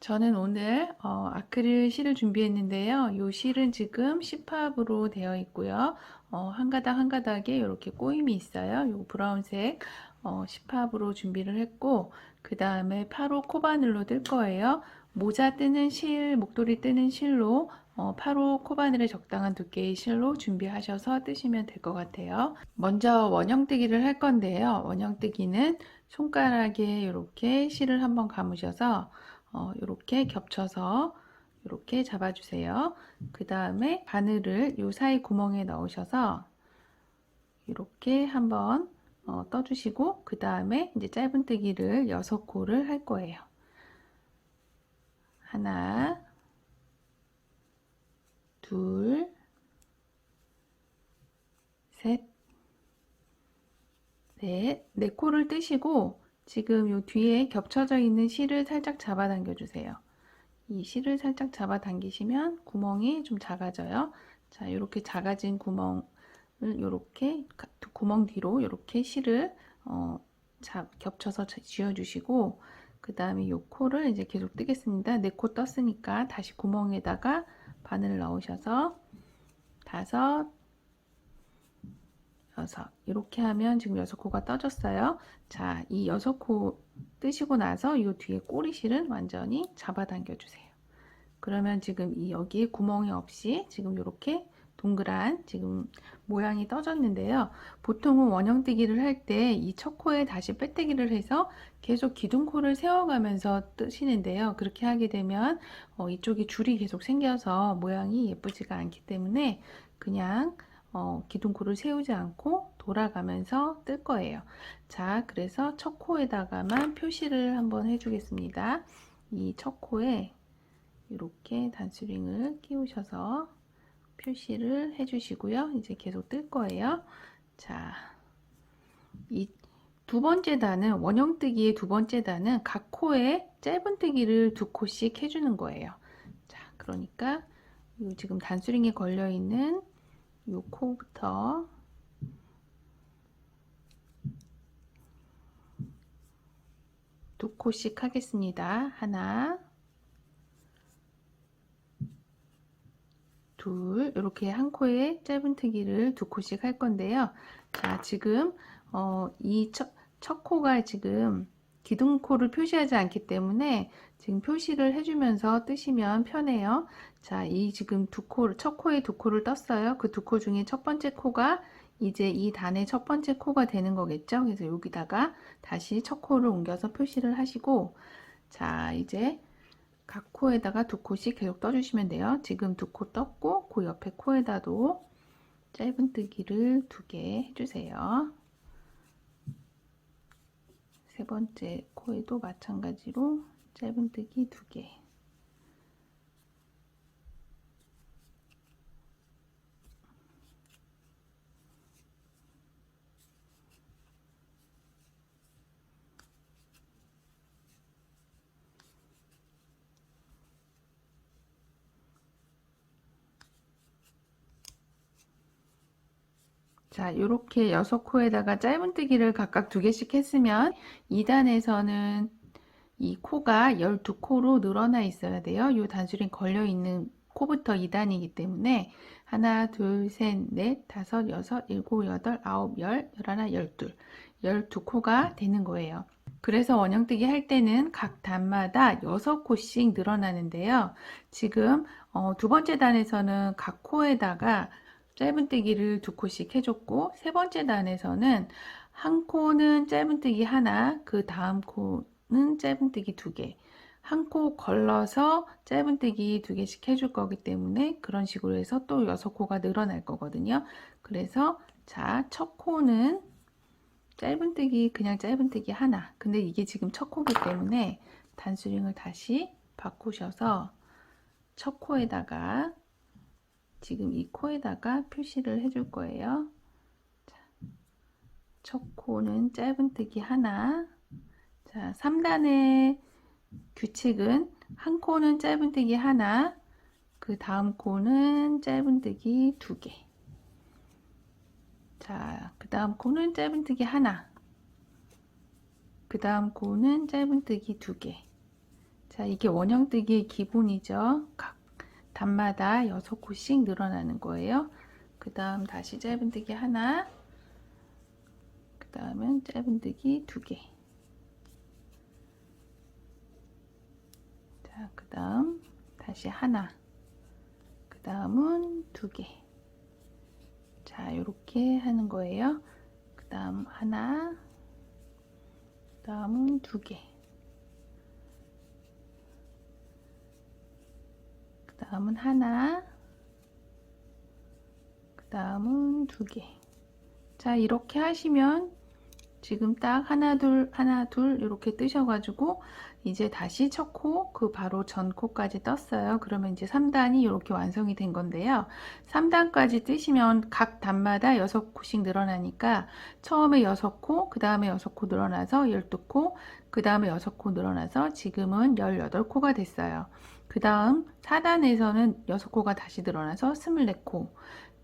저는 오늘 어, 아크릴 실을 준비했는데요. 이 실은 지금 10합으로 되어 있고요. 어, 한 가닥 한 가닥에 이렇게 꼬임이 있어요. 이 브라운색 어, 10합으로 준비를 했고 그 다음에 8호 코바늘로 뜰 거예요. 모자 뜨는 실, 목도리 뜨는 실로 어, 8호 코바늘에 적당한 두께의 실로 준비하셔서 뜨시면 될 것 같아요. 먼저 원형뜨기를 할 건데요. 원형뜨기는 손가락에 이렇게 실을 한번 감으셔서 어, 이렇게 겹쳐서 이렇게 잡아주세요. 그 다음에 바늘을 요 사이 구멍에 넣으셔서 이렇게 한번 어, 떠주시고 그 다음에 이제 짧은뜨기를 6코를 할 거예요. 하나, 둘, 셋, 넷, 네 코를 뜨시고 지금 요 뒤에 겹쳐져 있는 실을 살짝 잡아당겨 주세요. 이 실을 살짝 잡아당기시면 구멍이 좀 작아져요. 자, 이렇게 작아진 구멍을 이렇게 구멍 뒤로 이렇게 실을 어, 잡, 겹쳐서 쥐어주시고 그 다음에 이 코를 이제 계속 뜨겠습니다. 네 코 떴으니까 다시 구멍에다가 바늘을 넣으셔서 다섯, 여섯 이렇게 하면 지금 여섯 코가 떠졌어요. 자, 이 여섯 코 뜨시고 나서 이 뒤에 꼬리실은 완전히 잡아당겨 주세요. 그러면 지금 이 여기에 구멍이 없이 지금 이렇게 동그란 지금 모양이 떠졌는데요. 보통은 원형뜨기를 할 때 이 첫 코에 다시 빼뜨기를 해서 계속 기둥코를 세워가면서 뜨시는데요. 그렇게 하게 되면 어, 이쪽에 줄이 계속 생겨서 모양이 예쁘지가 않기 때문에 그냥 어, 기둥코를 세우지 않고 돌아가면서 뜰 거예요. 자, 그래서 첫 코에다가만 표시를 한번 해주겠습니다. 이 첫 코에 이렇게 단스링을 끼우셔서 표시를 해주시고요. 이제 계속 뜰 거예요. 자, 이 두 번째 단은 원형뜨기의 두 번째 단은 각 코에 짧은뜨기를 두 코씩 해주는 거예요. 자, 그러니까 지금 단스링에 걸려 있는 요 코부터 두 코씩 하겠습니다. 하나, 둘, 이렇게 한 코에 짧은 뜨기를 두 코씩 할 건데요. 자, 지금 어, 이 첫, 첫 코가 지금 기둥코를 표시하지 않기 때문에 지금 표시를 해주면서 뜨시면 편해요. 자, 이 지금 두 코, 첫 코에 두 코를 떴어요. 그 두 코 중에 첫 번째 코가 이제 이 단의 첫 번째 코가 되는 거겠죠. 그래서 여기다가 다시 첫 코를 옮겨서 표시를 하시고, 자, 이제 각 코에다가 두 코씩 계속 떠주시면 돼요. 지금 두 코 떴고, 그 옆에 코에다도 짧은뜨기를 두 개 해주세요. 세 번째 코에도 마찬가지로 짧은뜨기 두 개. 자, 이렇게 여섯 코에다가 짧은뜨기를 각각 두 개씩 했으면 2단에서는 이 코가 12코로 늘어나 있어야 돼요. 이 단수링 걸려 있는 코부터 2단이기 때문에 하나, 둘, 셋, 넷, 다섯, 여섯, 일곱, 여덟, 아홉, 열, 열하나, 열둘, 열두 코가 되는 거예요. 그래서 원형뜨기 할 때는 각 단마다 6코씩 늘어나는데요. 지금 어, 두 번째 단에서는 각 코에다가 짧은뜨기를 두 코씩 해줬고 세 번째 단에서는 한 코는 짧은뜨기 하나, 그 다음 코는 짧은뜨기 두 개, 한 코 걸러서 짧은뜨기 두 개씩 해줄 거기 때문에 그런 식으로 해서 또 여섯 코가 늘어날 거거든요. 그래서 자, 첫 코는 짧은뜨기 그냥 짧은뜨기 하나. 근데 이게 지금 첫 코기 때문에 단수링을 다시 바꾸셔서 첫 코에다가 지금 이 코에다가 표시를 해줄 거예요. 자, 첫 코는 짧은뜨기 하나. 자, 3단의 규칙은 한 코는 짧은뜨기 하나, 그 다음 코는 짧은뜨기 두 개. 자, 그 다음 코는 짧은뜨기 하나. 그 다음 코는 짧은뜨기 두 개. 자, 이게 원형뜨기의 기본이죠. 각 단마다 6코씩 늘어나는 거예요. 그 다음 다시 짧은뜨기 하나, 그 다음은 짧은뜨기 두 개. 자, 그 다음 다시 하나, 그 다음은 두 개. 자, 이렇게 하는 거예요. 그 다음 하나, 그 다음은 두 개. 다음은 하나, 그 다음은 두 개. 자, 이렇게 하시면 지금 딱 하나, 둘, 하나, 둘 이렇게 뜨셔 가지고 이제 다시 첫 코, 그 바로 전 코까지 떴어요. 그러면 이제 3단이 이렇게 완성이 된 건데요. 3단까지 뜨시면 각 단마다 6코씩 늘어나니까 처음에 6코, 그 다음에 6코 늘어나서 12코, 그 다음에 6코 늘어나서 지금은 18코가 됐어요. 그 다음 4단에서는 6코가 다시 늘어나서 24코,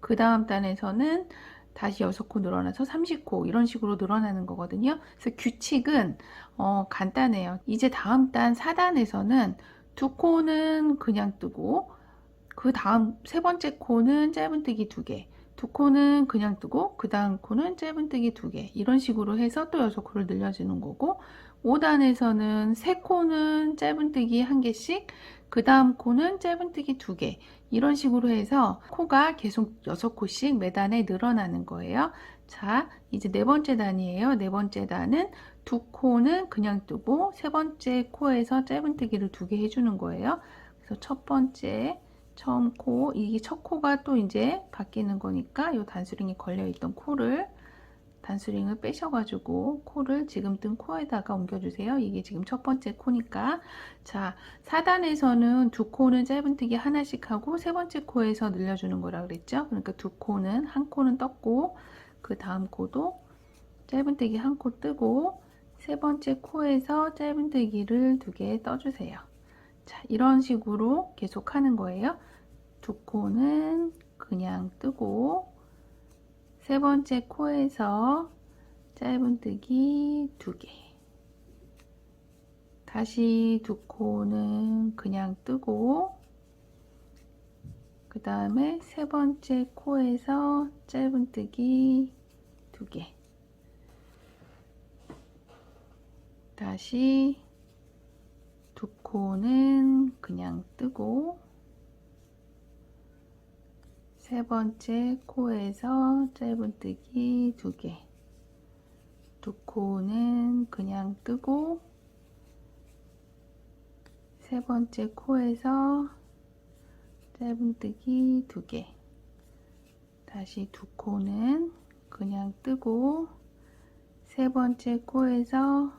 그 다음 단에서는 다시 6코 늘어나서 30코 이런 식으로 늘어나는 거거든요. 그래서 규칙은 어, 간단해요. 이제 다음 단 4단에서는 두 코는 그냥 뜨고 그 다음 세 번째 코는 짧은뜨기 두 개, 두 코는 그냥 뜨고 그 다음 코는 짧은뜨기 두 개 이런 식으로 해서 또 6코를 늘려주는 거고 5단에서는 세 코는 짧은뜨기 한 개씩 그 다음 코는 짧은뜨기 두개 이런 식으로 해서 코가 계속 6코씩 매단에 늘어나는 거예요. 자, 이제 네 번째 단이에요. 네 번째 단은 두 코는 그냥 뜨고 세 번째 코에서 짧은뜨기를 두 개 해주는 거예요. 그래서 첫 번째 처음 코, 이게 첫 코가 또 이제 바뀌는 거니까 이 단수링이 걸려있던 코를 단수링을 빼셔가지고 코를 지금 뜬 코에다가 옮겨주세요. 이게 지금 첫 번째 코니까. 자, 4단에서는 두 코는 짧은뜨기 하나씩 하고 세 번째 코에서 늘려주는 거라 그랬죠. 그러니까 두 코는 한 코는 떴고 그 다음 코도 짧은뜨기 한 코 뜨고 세 번째 코에서 짧은뜨기를 두 개 떠주세요. 자, 이런 식으로 계속 하는 거예요. 두 코는 그냥 뜨고 세 번째 코에서 짧은뜨기 두 개. 다시 두 코는 그냥 뜨고 그 다음에 세 번째 코에서 짧은뜨기 두 개. 다시 두 코는 그냥 뜨고 세 번째 코에서 짧은뜨기 두 개. 두 코는 그냥 뜨고 세 번째 코에서 짧은뜨기 두 개. 다시 두 코는 그냥 뜨고 세 번째 코에서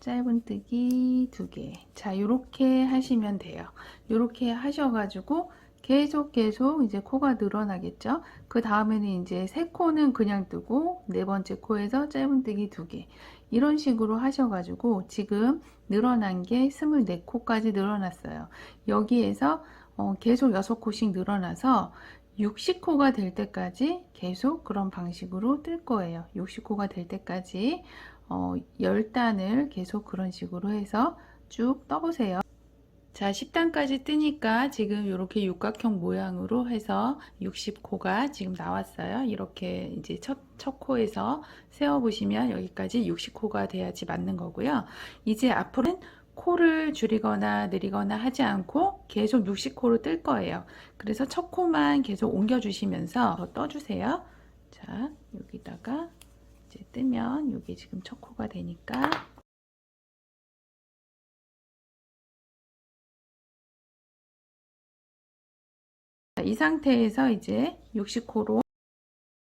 짧은뜨기 두 개. 자, 이렇게 하시면 돼요. 이렇게 하셔 가지고 계속 계속 이제 코가 늘어나겠죠. 그 다음에는 이제 세 코는 그냥 뜨고 네 번째 코에서 짧은뜨기 두 개. 이런 식으로 하셔가지고 지금 늘어난 게 24코까지 늘어났어요. 여기에서 어, 계속 6코씩 늘어나서 60코가 될 때까지 계속 그런 방식으로 뜰 거예요. 60코가 될 때까지 어, 10단을 계속 그런 식으로 해서 쭉 떠보세요. 자, 10단까지 뜨니까 지금 이렇게 육각형 모양으로 해서 60코가 지금 나왔어요. 이렇게 이제 첫, 첫 코에서 세워보시면 여기까지 60코가 돼야지 맞는 거고요. 이제 앞으로는 코를 줄이거나 느리거나 하지 않고 계속 60코로 뜰 거예요. 그래서 첫 코만 계속 옮겨주시면서 더 떠주세요. 자, 여기다가 이제 뜨면 이게 지금 첫 코가 되니까 이 상태에서 이제 60코로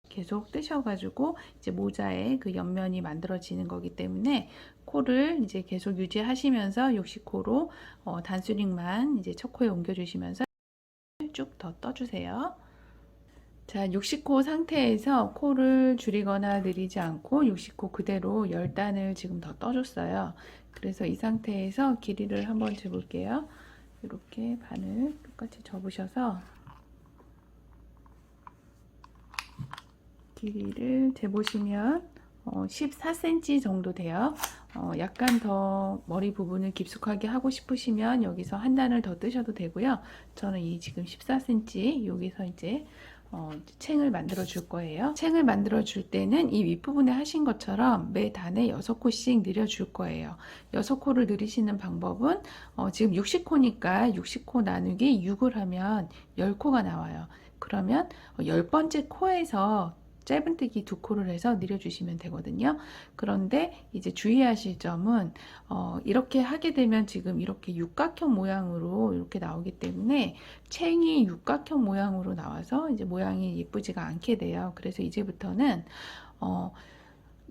계속 뜨셔가지고 이제 모자에 그 옆면이 만들어지는 거기 때문에 코를 이제 계속 유지하시면서 60코로 어, 단수링만 이제 첫 코에 옮겨주시면서 쭉 더 떠주세요. 자, 60코 상태에서 코를 줄이거나 느리지 않고 60코 그대로 10단을 지금 더 떠줬어요. 그래서 이 상태에서 길이를 한번 재볼게요. 이렇게 반을 똑같이 접으셔서 길이를 재보시면 어, 14cm 정도 돼요. 어, 약간 더 머리 부분을 깊숙하게 하고 싶으시면 여기서 한 단을 더 뜨셔도 되고요. 저는 이 지금 14cm 여기서 이제 어, 챙을 만들어 줄 거예요. 챙을 만들어 줄 때는 이 윗부분에 하신 것처럼 매 단에 6코씩 늘려 줄 거예요. 6코를 늘리시는 방법은 어, 지금 60코니까 60코 나누기 6을 하면 10코가 나와요. 그러면 10번째 코에서 짧은뜨기 두 코를 해서 늘려주시면 되거든요. 그런데 이제 주의하실 점은 어, 이렇게 하게 되면 지금 이렇게 육각형 모양으로 이렇게 나오기 때문에 챙이 육각형 모양으로 나와서 이제 모양이 예쁘지가 않게 돼요. 그래서 이제부터는 어,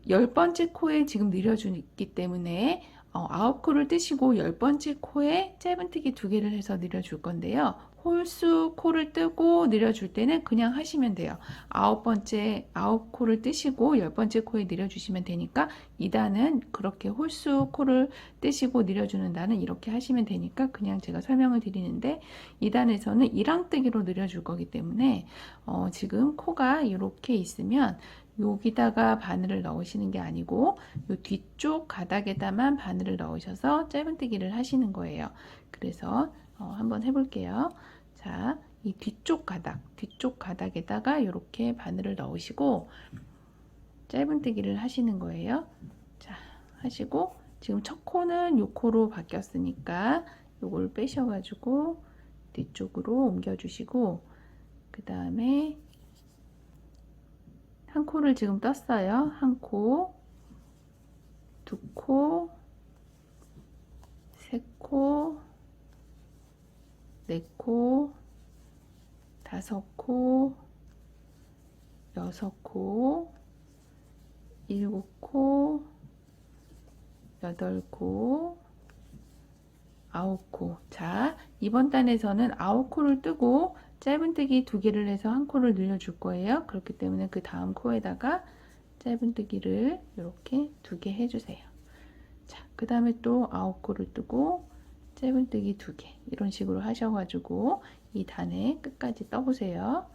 열 번째 코에 지금 늘려주기 때문에 어, 아홉 코를 뜨시고 열 번째 코에 짧은뜨기 두 개를 해서 늘려줄 건데요. 홀수 코를 뜨고 늘려줄 때는 그냥 하시면 돼요. 아홉 번째 아홉 코를 뜨시고 열 번째 코에 늘려주시면 되니까 2단은 그렇게 홀수 코를 뜨시고 늘려주는 단은 이렇게 하시면 되니까 그냥 제가 설명을 드리는데 2단에서는 1항뜨기로 늘려줄 거기 때문에 어, 지금 코가 이렇게 있으면 여기다가 바늘을 넣으시는 게 아니고 이 뒤쪽 가닥에다만 바늘을 넣으셔서 짧은뜨기를 하시는 거예요. 그래서 어, 한번 해볼게요. 자, 이 뒤쪽 가닥, 뒤쪽 가닥에다가 이렇게 바늘을 넣으시고 짧은뜨기를 하시는 거예요. 자, 하시고 지금 첫 코는 요 코로 바뀌었으니까 요걸 빼셔가지고 뒤쪽으로 옮겨주시고 그 다음에 한 코를 지금 떴어요. 한 코, 두 코, 세 코, 네 코, 다섯 코, 여섯 코, 일곱 코, 여덟 코, 아홉 코. 자, 이번 단에서는 아홉 코를 뜨고 짧은뜨기 두 개를 해서 한 코를 늘려줄 거예요. 그렇기 때문에 그 다음 코에다가 짧은뜨기를 이렇게 두 개 해주세요. 자, 그 다음에 또 아홉 코를 뜨고 짧은뜨기 두 개. 이런 식으로 하셔가지고 이 단에 끝까지 떠보세요.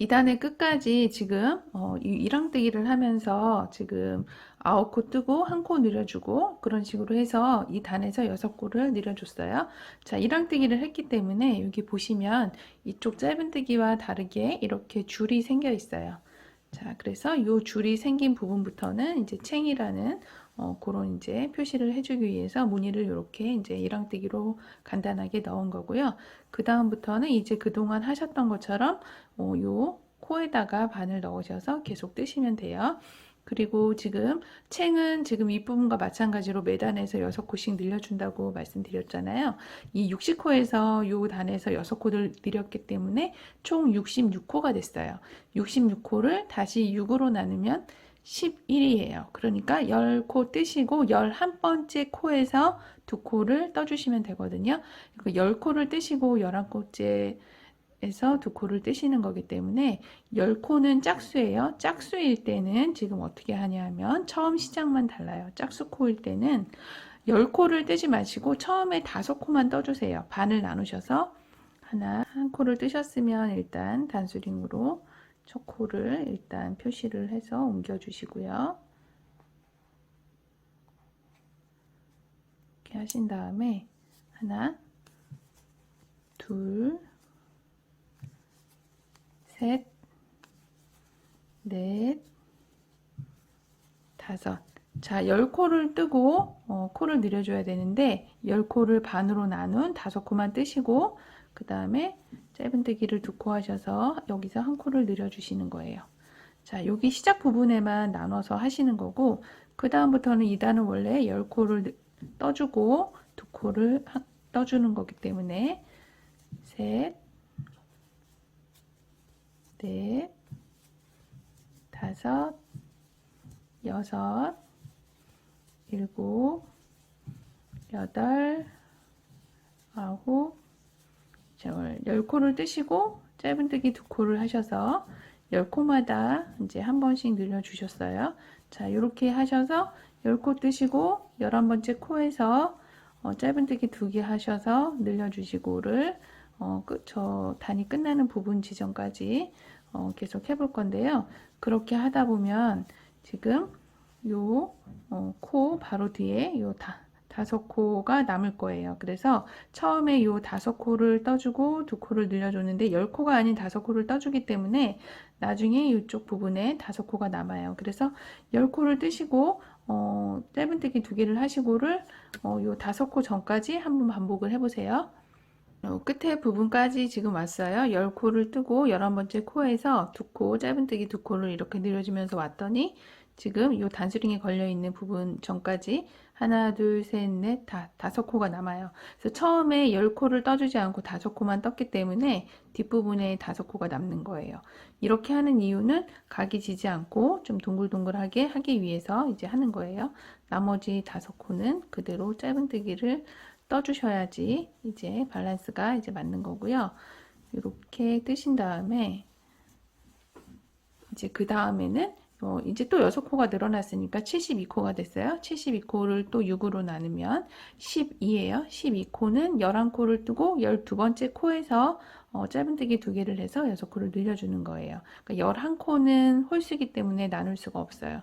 2단의 끝까지 지금 어, 이 1항뜨기를 하면서 지금 9코 뜨고 한 코 늘려주고 그런 식으로 해서 이 단에서 6코를 늘려줬어요. 자 1항뜨기를 했기 때문에 여기 보시면 이쪽 짧은뜨기와 다르게 이렇게 줄이 생겨 있어요. 자 그래서 이 줄이 생긴 부분부터는 이제 챙이라는 어, 그런 이제 표시를 해주기 위해서 무늬를 이렇게 이제 1항뜨기로 간단하게 넣은 거고요. 그 다음부터는 이제 그동안 하셨던 것처럼 어, 요 코에다가 바늘 넣으셔서 계속 뜨시면 돼요. 그리고 지금 챙은 지금 이 부분과 마찬가지로 매단에서 6코씩 늘려준다고 말씀드렸잖아요. 이 60코에서 요 단에서 6코를 늘렸기 때문에 총 66코가 됐어요. 66코를 다시 6으로 나누면 11이에요. 그러니까 10코 뜨시고 11번째 코에서 두 코를 떠주시면 되거든요. 10코를 뜨시고 11코째 에서 두 코를 뜨시는 거기 때문에 10코는 짝수예요. 짝수일 때는 지금 어떻게 하냐면 처음 시작만 달라요. 짝수 코일 때는 10코를 뜨지 마시고 처음에 5코만 떠주세요. 반을 나누셔서 하나, 한 코를 뜨셨으면 일단 단수링으로 첫 코를 일단 표시를 해서 옮겨 주시고요. 이렇게 하신 다음에 하나, 둘, 셋, 넷, 다섯. 자, 열 코를 뜨고 어, 코를 늘려줘야 되는데 열 코를 반으로 나눈 다섯 코만 뜨시고 그 다음에 짧은뜨기를 두 코 하셔서 여기서 한 코를 늘려주시는 거예요. 자, 여기 시작 부분에만 나눠서 하시는 거고 그 다음부터는 2단은 원래 열 코를 떠주고 두 코를 떠주는 거기 때문에 셋, 넷, 다섯, 여섯, 일곱, 여덟, 아홉, 열 코를 뜨시고 짧은뜨기 두 코를 하셔서 열 코마다 이제 한 번씩 늘려 주셨어요. 자, 이렇게 하셔서 열코 뜨시고 열한 번째 코에서 어, 짧은뜨기 두개 하셔서 늘려 주시고를 어, 끝, 저 단이 끝나는 부분 지점까지 어, 계속 해볼 건데요. 그렇게 하다 보면 지금 요 어, 코 바로 뒤에 요 다, 다섯 코가 남을 거예요. 그래서 처음에 요 다섯 코를 떠주고 두 코를 늘려줬는데 열 코가 아닌 다섯 코를 떠주기 때문에 나중에 이쪽 부분에 다섯 코가 남아요. 그래서 열 코를 뜨시고 어, 짧은뜨기 두 개를 하시고를 어, 요 다섯 코 전까지 한번 반복을 해보세요. 어, 끝에 부분까지 지금 왔어요. 열 코를 뜨고 열한 번째 코에서 두 코, 짧은뜨기 두 코를 이렇게 늘려주면서 왔더니 지금 이 단수링에 걸려 있는 부분 전까지 하나, 둘, 셋, 넷, 다 다섯 코가 남아요. 그래서 처음에 열 코를 떠주지 않고 다섯 코만 떴기 때문에 뒷부분에 다섯 코가 남는 거예요. 이렇게 하는 이유는 각이 지지 않고 좀 동글동글하게 하기 위해서 이제 하는 거예요. 나머지 다섯 코는 그대로 짧은뜨기를 떠주셔야지 이제 밸런스가 이제 맞는 거고요. 이렇게 뜨신 다음에 이제 그 다음에는 어, 이제 또 6코가 늘어났으니까 72코가 됐어요. 72코를 또 6으로 나누면 12예요. 12코는 11코를 뜨고 12번째 코에서 어, 짧은뜨기 두 개를 해서 6코를 늘려주는 거예요. 그러니까 11코는 홀수기 때문에 나눌 수가 없어요.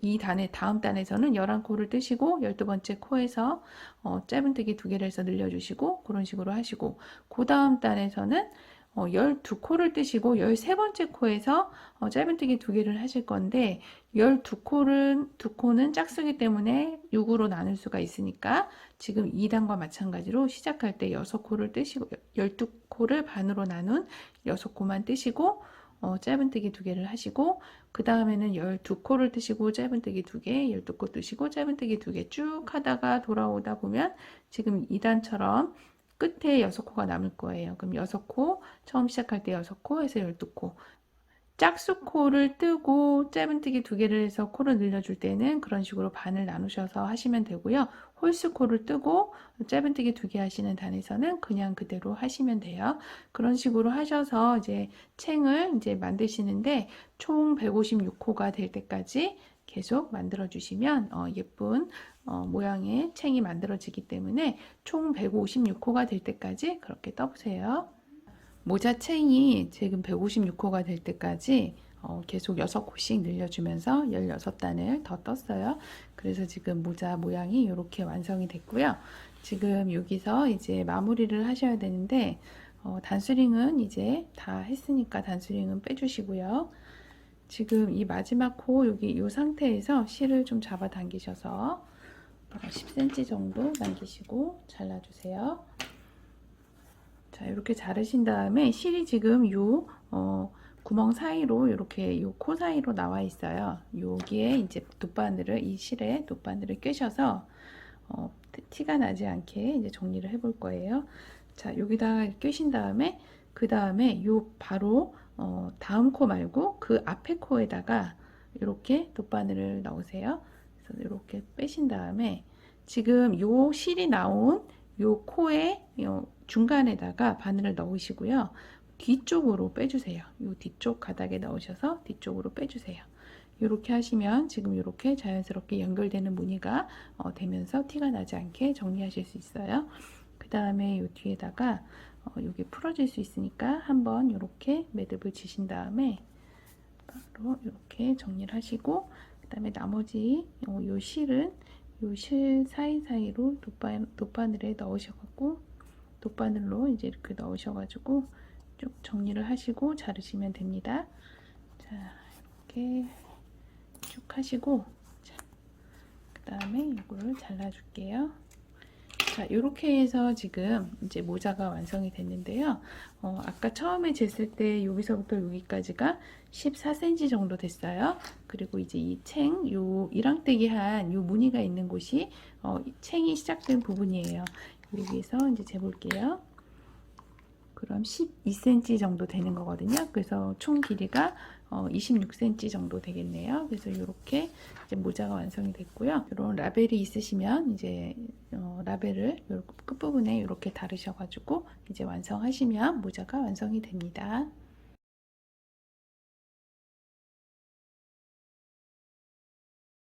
이 단의 다음 단에서는 11코를 뜨시고 12번째 코에서 어, 짧은뜨기 두 개를 해서 늘려주시고 그런 식으로 하시고 그 다음 단에서는 어, 12코를 뜨시고 13번째 코에서 어, 짧은뜨기 두 개를 하실 건데 12코는 두 코는 짝수기 때문에 6으로 나눌 수가 있으니까 지금 2단과 마찬가지로 시작할 때 6코를 뜨시고 12코를 반으로 나눈 6코만 뜨시고 어, 짧은뜨기 두 개를 하시고 그 다음에는 12코를 뜨시고 짧은뜨기 두 개, 12코 뜨시고 짧은뜨기 두 개 쭉 하다가 돌아오다 보면 지금 2단처럼 끝에 6코가 남을 거예요. 그럼 6코, 처음 시작할 때 6코 해서 12코. 짝수 코를 뜨고 짧은뜨기 두 개를 해서 코를 늘려줄 때는 그런 식으로 반을 나누셔서 하시면 되고요. 홀수 코를 뜨고 짧은뜨기 두 개 하시는 단에서는 그냥 그대로 하시면 돼요. 그런 식으로 하셔서 이제 챙을 이제 만드시는데 총 156코가 될 때까지 계속 만들어 주시면 어, 예쁜 어, 모양의 챙이 만들어지기 때문에 총 156호가 될 때까지 그렇게 떠보세요. 모자 챙이 지금 156호가 될 때까지 어, 계속 6코씩 늘려주면서 16단을 더 떴어요. 그래서 지금 모자 모양이 이렇게 완성이 됐고요. 지금 여기서 이제 마무리를 하셔야 되는데 어, 단수링은 이제 다 했으니까 단수링은 빼주시고요. 지금 이 마지막 코 여기 이 상태에서 실을 좀 잡아 당기셔서 10cm 정도 남기시고 잘라주세요. 자 이렇게 자르신 다음에 실이 지금 요 어, 구멍 사이로 이렇게 요 코 사이로 나와 있어요. 여기에 이제 돗바늘을 이 실에 돗바늘을 꿰셔서 어, 티가 나지 않게 이제 정리를 해볼 거예요. 자 여기다가 꿰신 다음에 그 다음에 요 바로 어, 다음 코 말고 그 앞에 코에다가 이렇게 돗바늘을 넣으세요. 그래서 이렇게 빼신 다음에 지금 요 실이 나온 요 코의 요 중간에다가 바늘을 넣으시고요. 뒤쪽으로 빼주세요. 요 뒤쪽 가닥에 넣으셔서 뒤쪽으로 빼주세요. 이렇게 하시면 지금 이렇게 자연스럽게 연결되는 무늬가 어, 되면서 티가 나지 않게 정리하실 수 있어요. 그 다음에 이 뒤에다가 어, 여기 풀어질 수 있으니까 한번 이렇게 매듭을 지신 다음에 바로 이렇게 정리를 하시고 그 다음에 나머지 어, 요 실은 요 실 사이사이로 돗바, 돗바늘에 넣으셔갖고 돗바늘로 이제 이렇게 넣으셔가지고 쭉 정리를 하시고 자르시면 됩니다. 자 이렇게 쭉 하시고 그 다음에 이거를 잘라줄게요. 자, 이렇게 해서 지금 이제 모자가 완성이 됐는데요. 어, 아까 처음에 쟀을 때 여기서부터 여기까지가 14cm 정도 됐어요. 그리고 이제 이 챙, 요 이랑떼기 한 요 무늬가 있는 곳이 어, 챙이 시작된 부분이에요. 여기서 이제 재볼게요. 그럼 12cm 정도 되는 거거든요. 그래서 총 길이가 어, 26cm 정도 되겠네요. 그래서 이렇게 모자가 완성이 됐고요. 이런 라벨이 있으시면 이제 어, 라벨을 끝부분에 이렇게 다르셔가지고 이제 완성하시면 모자가 완성이 됩니다.